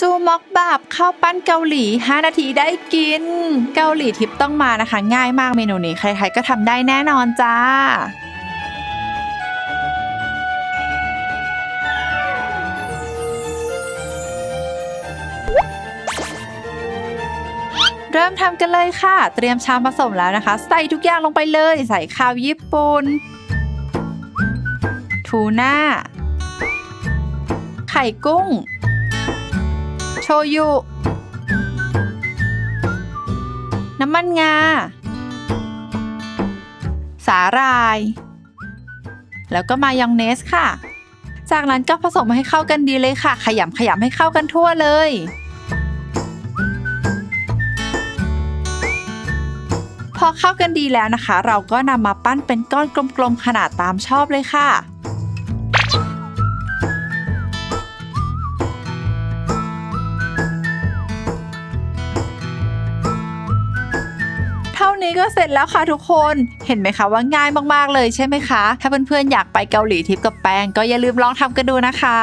จูมอกแบบข้าวปั้นเกาหลี 5 นาทีได้กิน เกาหลีทิปต้องมานะคะ ง่ายมากเมนูนี้ ใครๆก็ทำได้แน่นอนจ้า เริ่มทำกันเลยค่ะ เตรียมชามผสมแล้วนะคะ ใส่ทุกอย่างลงไปเลย ใส่ข้าวญี่ปุ่นทูน่าไข่กุ้ง โชยุ น้ำมันงา สาหร่าย แล้วก็มายองเนสค่ะ จากนั้นก็ผสมให้เข้ากันดีเลยค่ะ ขยำขยำให้เข้ากันทั่วเลยพอเข้ากันดีแล้วนะคะ เราก็นำมาปั้นเป็นก้อนกลมๆขนาดตามชอบเลยค่ะ นี้ก็เสร็จแล้วค่ะทุกคน เห็นไหมคะว่าง่ายมากๆเลยใช่ไหมคะ ถ้าเพื่อนๆอยากไปเกาหลีทิปกับแป้งก็อย่าลืมลองทำกันดูนะคะ